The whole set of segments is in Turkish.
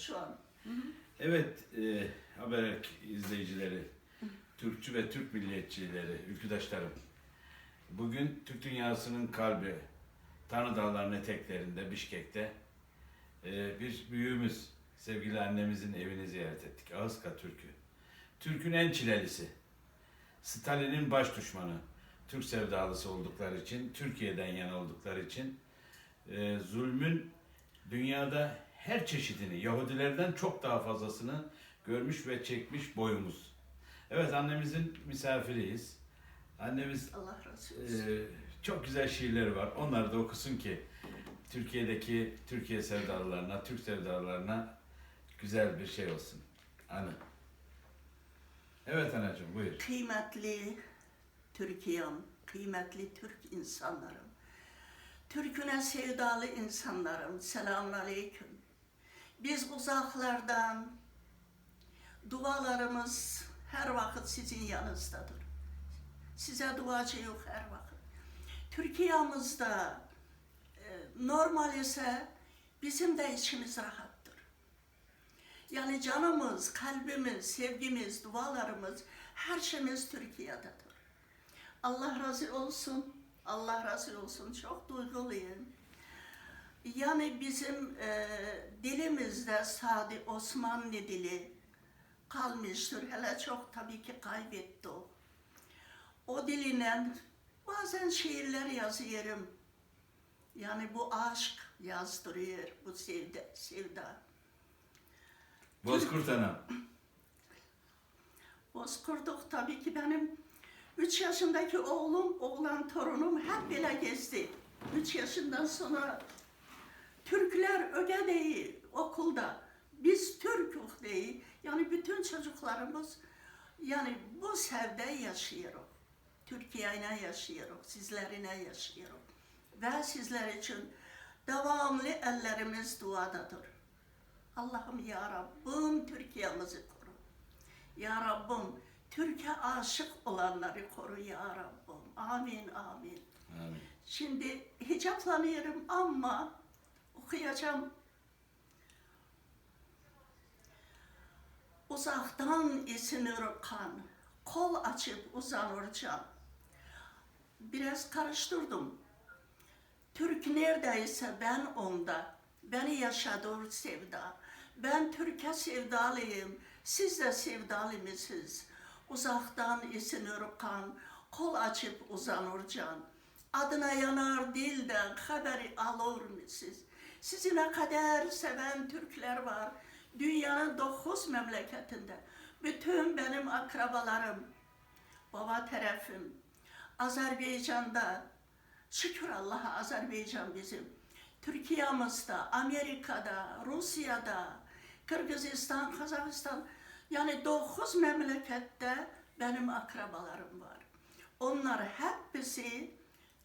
şu an. Evet, e, Haberek izleyicileri, Türkçü ve Türk milliyetçileri, ülküdaşlarım. Bugün Türk dünyasının kalbi, Tanrı Dağları'nın eteklerinde, Bişkek'te e, bir büyüğümüz, sevgili annemizin evini ziyaret ettik. Ağızka Türk'ü. Türk'ün en çilelisi. Stalin'in baş düşmanı. Türk sevdalısı oldukları için, Türkiye'den yana oldukları için e, zulmün dünyada her çeşidini, Yahudilerden çok daha fazlasını görmüş ve çekmiş boyumuz. Evet annemizin misafiriyiz. Annemiz Allah razı olsun. e, çok güzel şiirleri var. Onları da okusun ki Türkiye'deki Türkiye sevdalılarına, Türk sevdalılarına güzel bir şey olsun. Anı. Evet anacığım buyur. Kıymetli Türkiye'm, kıymetli Türk insanlarım, Türküne sevdalı insanlarım, selamun aleyküm. Biz uzaklardan, dualarımız her vakit sizin yanınızdadır. Size duacı yok her vakit. Türkiye'mizde e, normal ise bizim de içimiz rahattır. Yani canımız, kalbimiz, sevgimiz, dualarımız, her şeyimiz Türkiye'dedir. Allah razı olsun, Allah razı olsun. Çok duyguluyum. Yani bizim e, dilimizde sade Osmanlı dili kalmıştır. Hele çok tabii ki kaybetti o. O dilinden bazen şiirler yazıyorum. Yani bu aşk yazdırıyor, bu sevda. sevda. Bozkurt Hanım. Bozkurduk tabii ki benim 3 yaşındaki oğlum, oğlan torunum hep böyle gezdi. 3 yaşından sonra Türkler öge değil okulda. Biz Türk'ük değil. Yani bütün çocuklarımız yani bu sevde yaşıyoruz. Türkiye'yle yaşıyoruz, sizlerine yaşıyoruz. Ve sizler için devamlı ellerimiz duadadır. Allah'ım ya Rabbim Türkiye'mizi koru. Ya Rabbim Türkiye aşık olanları koru ya Rabbim. Amin amin. Amin. Şimdi hicaplanıyorum ama okuyacağım. Uzaktan esinir kan, kol açıp uzanır can. Biraz karıştırdım. Türk neredeyse ben onda, beni yaşadır sevda. Ben Türkiye sevdalıyım, siz de sevdalı mısınız? Uzaktan esinir kan, kol açıp uzanır can. Adına yanar dilden haberi alır mısınız? Sizi ne kadar seven Türkler var dünyanın dokuz memleketinde. Bütün benim akrabalarım, baba tarafım, Azerbaycan'da, şükür Allah'a Azerbaycan bizim. Türkiye'mizde, Amerika'da, Rusya'da, Kırgızistan, Kazakistan, yani dokuz memlekette benim akrabalarım var. Onlar hepsi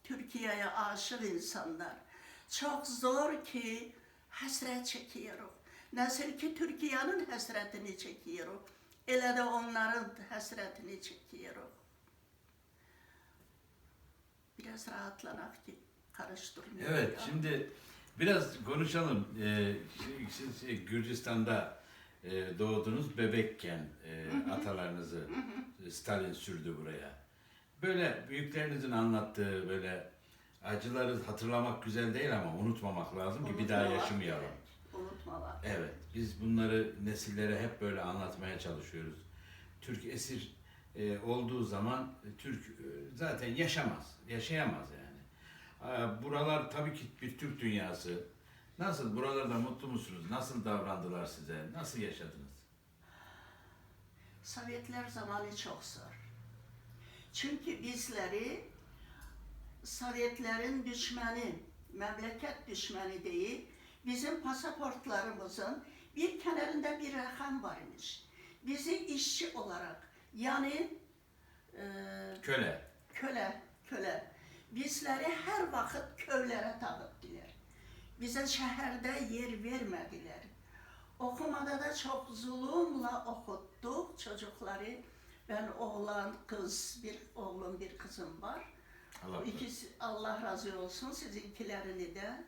Türkiye'ye aşık insanlar. Çok zor ki hasret çekiyorum. Nasıl ki Türkiye'nin hasretini çekiyorum. Ele de onların hasretini çekiyorum. Biraz rahatlanak ki karıştırmıyor. Evet, ya. şimdi biraz konuşalım. Ee, siz şey, Gürcistan'da e, doğdunuz bebekken e, atalarınızı Stalin sürdü buraya. Böyle büyüklerinizin anlattığı böyle acıları hatırlamak güzel değil ama unutmamak lazım ki bir daha Unutmamak yaşamayalım. Unutmamak. Evet, biz bunları nesillere hep böyle anlatmaya çalışıyoruz. Türk esir e, olduğu zaman e, Türk e, zaten yaşamaz, yaşayamaz yani. Aa, Buralar tabii ki bir Türk dünyası. Nasıl, buralarda mutlu musunuz? Nasıl davrandılar size? Nasıl yaşadınız? Sovyetler zamanı çok zor. Çünkü bizleri Sovyetlerin düşmanı, memleket düşmanı değil, bizim pasaportlarımızın bir kenarında bir rakam varmış. Bizi işçi olarak yani e, Köle. köle, köle. Bizleri her vakit köylere dağıttılar. Bize şehirde yer vermediler. Okumada da çok zulümle okuttuk çocukları. Ben oğlan, kız, bir oğlum, bir kızım var. Allah ikisi Allah razı olsun sizinkilerini de.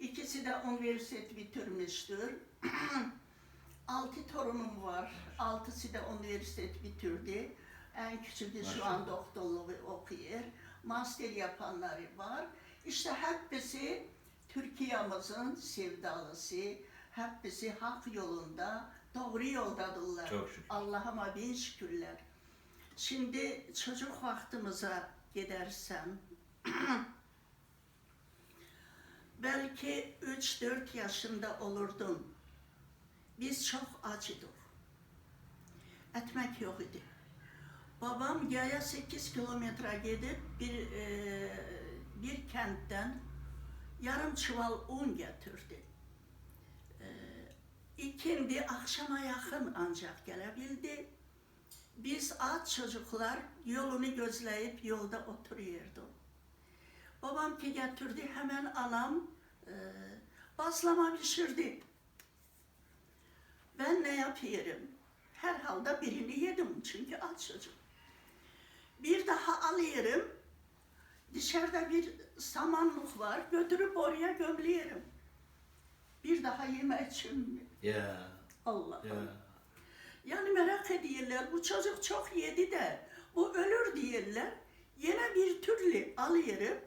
İkisi de üniversite bitirmiştir. altı torunum var. Altısı da üniversite bitirdi. En küçüğü şu an doktorluğu okuyor. Master yapanları var. İşte hepsi Türkiye'mizin sevdalısı. Hepsi hak yolunda, doğru yoldadırlar. Allah'ıma bin şükürler. Şimdi çocuk vaktimize gidersem belki 3-4 yaşında olurdum. Biz çok acıdık. Etmek yok idi. Babam yaya 8 kilometre gidip bir e, bir kentten yarım çuval un getirdi. E, ikindi akşama yakın ancak gelebildi. Biz aç çocuklar yolunu gözleyip yolda oturuyorduk. Babam ki getirdi hemen anam e, baslama pişirdi. Ben ne yapıyorum? Herhalde birini yedim çünkü aç çocuk. Bir daha alıyorum. Dışarıda bir samanlık var. Götürüp oraya gömlüyorum. Bir daha yeme için Ya. Allah Ya. Allah. Yani merak ediyorlar. Bu çocuk çok yedi de bu ölür diyorlar. Yine bir türlü alıyorum.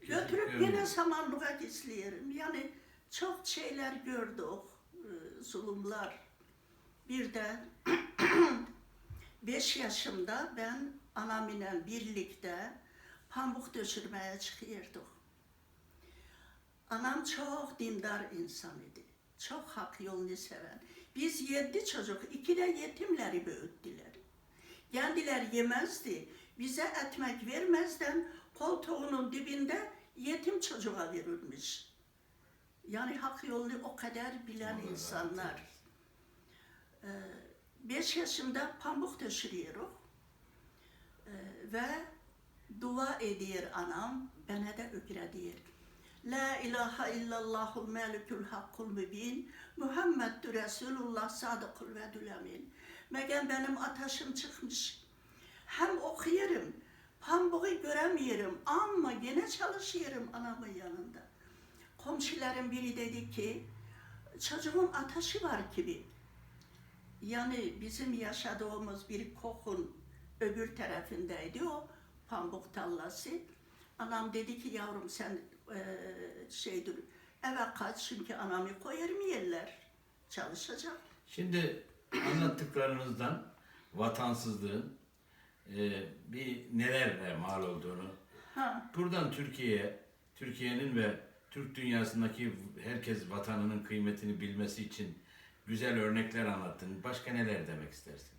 Götürüp yine samanlığa gizliyorum. Yani çok şeyler gördük. e, Zulümler. Bir de 5 yaşımda ben anamla birlikte pamuk döşürmeye çıkıyorduk. Anam çok dindar insan idi. Çok hak yolunu seven. Biz yedi çocuk, iki de yetimleri büyüttüler. Kendiler yemezdi. Bize etmek vermezden koltuğunun dibinde yetim çocuğa verilmiş. Yani hak yolunu o kadar bilen rahmet insanlar. Ee, beş yaşında pamuk döşürüyoruz. Ee, ve dua ediyor anam, bana da ögrediyor. La ilahe illallahul melikul hakkul mübin, Muhammedur Resulullah sadıkul vedül emin. Meğer benim ateşim çıkmış. Hem okuyorum, pamuğu göremiyorum ama yine çalışıyorum anamın yanında. Komşuların biri dedi ki, çocuğun ateşi var gibi. Yani bizim yaşadığımız bir kokun öbür tarafındaydı o pamuk tallası. Anam dedi ki yavrum sen eee şeydir eve kaç çünkü anamı koyarım yerler. Çalışacak. Şimdi anlattıklarınızdan vatansızlığın e, bir nelerle mal olduğunu, Ha. buradan Türkiye'ye, Türkiye'nin ve Türk dünyasındaki herkes vatanının kıymetini bilmesi için güzel örnekler anlattın. Başka neler demek istersin?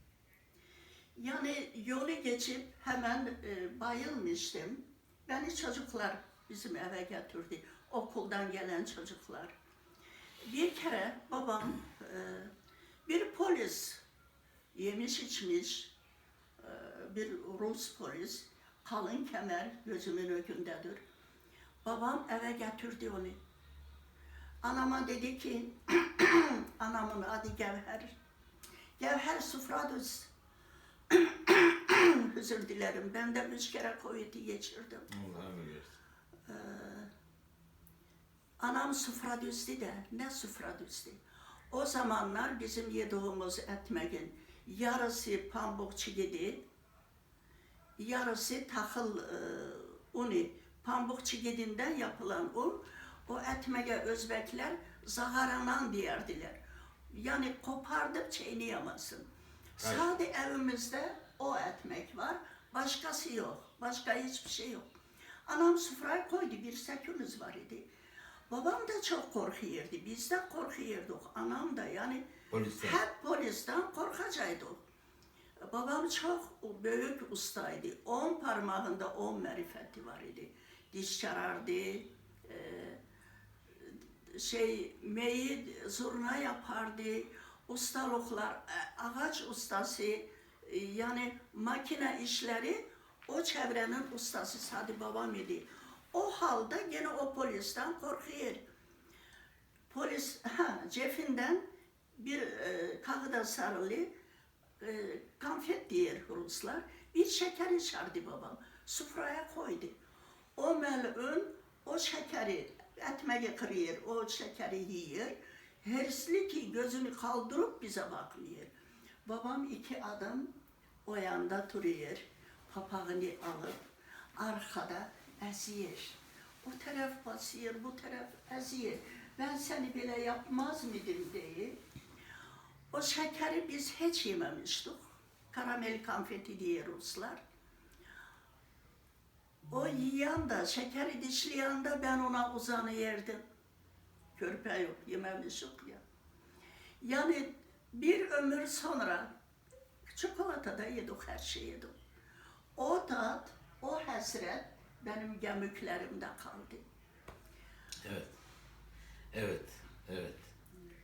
Yani yolu geçip hemen e, bayılmıştım. Beni çocuklar bizim eve getirdi. Okuldan gelen çocuklar. Bir kere babam e, bir polis yemiş içmiş e, bir Rus polis kalın kemer gözümün önündedir. Babam eve getirdi onu. Anama dedi ki anamın adı Gevher. Gevher sufra düz. Özür dilerim. Ben de üç kere Covid'i geçirdim. Allah'a ömür versin. Anam sufra düzdü de ne sufra düzdü. O zamanlar bizim yediğimiz ekmeğin yarısı pamuk çigidi, yarısı tahıl e, unu. Pamuk çigidinden yapılan un, o ekmeğe Özbekler zaharanan diyerdiler. Yani kopardıp çiğneyemezsin. Hayır. Sade evimizde o ekmek var, başkası yok. Başka hiçbir şey yok. Anam sofraya koydu, bir sekimiz var idi. Babam da çok korkuyordu, biz de korkuyorduk. Anam da yani Polisten. hep polisten korkacaktık. Babam çok büyük ustaydı. On parmağında on marifeti var idi. Diş çarardı, eee, şey meyi zurna yapardı, ustalıklar, e, ağaç ustası, e, yani makine işleri o çevrenin ustası Sadi babam idi. O halde gene o polisten korkuyor. Polis ha, cefinden bir e, kağıda sarılı e, konfet diyor Ruslar. Bir şeker içerdi babam. Sufraya koydu. O melun o şekeri ekmeği kırıyor, o şekeri yiyor. Hersli ki gözünü kaldırıp bize bakmıyor. Babam iki adım o yanda duruyor. Papağını alıp arkada eziyor. O taraf basıyor, bu taraf eziyor. Ben seni bile yapmaz mıydım diye. O şekeri biz hiç yememiştik. Karamel konfeti diye Ruslar. O yiyen de, şekeri dişleyen de ben ona uzanıyordum. Körpe yok, yememişik ya. Yani bir ömür sonra çikolata da yedik, her şeyi yedik. O tat, o hasret benim gemüklerimde kaldı. Evet. Evet. Evet.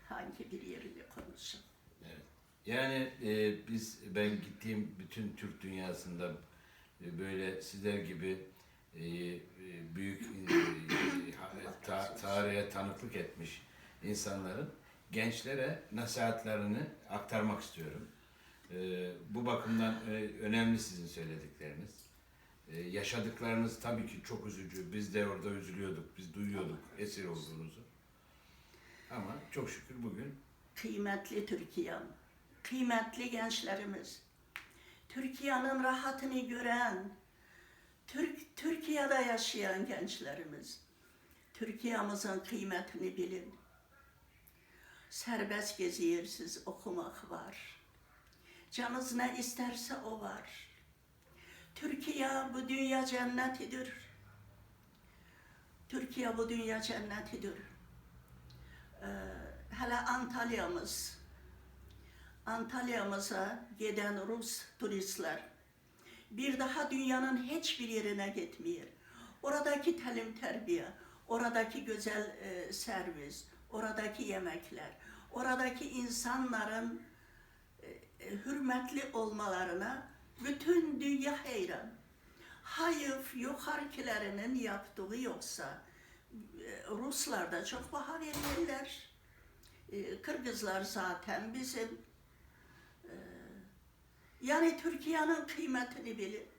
Hangi bir yerini konuşayım. Evet. Yani e, biz ben gittiğim bütün Türk dünyasında e, böyle sizler gibi e, e, büyük e, ha- ta- tarihe tanıklık etmiş insanların gençlere nasihatlerini aktarmak istiyorum. E, bu bakımdan e, önemli sizin söyledikleriniz. E, yaşadıklarınız tabii ki çok üzücü. Biz de orada üzülüyorduk. Biz duyuyorduk esir olduğunuzu. Ama çok şükür bugün Kıymetli Türkiye'm, kıymetli gençlerimiz, Türkiye'nin rahatını gören, Türk, Türkiye'de yaşayan gençlerimiz, Türkiye'mizin kıymetini bilin. Serbest geziyorsunuz, okumak var. Canınız ne isterse o var. Türkiye bu dünya cennetidir. Türkiye bu dünya cennetidir. Ee, hele Antalya'mız, Antalya'mıza giden Rus turistler bir daha dünyanın hiçbir yerine gitmiyor. Oradaki talim terbiye, oradaki güzel e, servis, oradaki yemekler, oradaki insanların hürmetli olmalarına bütün dünya hayran. Hayıf yukarıkilerinin yaptığı yoksa e, Ruslar da çok paha verirler. E, Kırgızlar zaten bizim e, yani Türkiye'nin kıymetini bilin.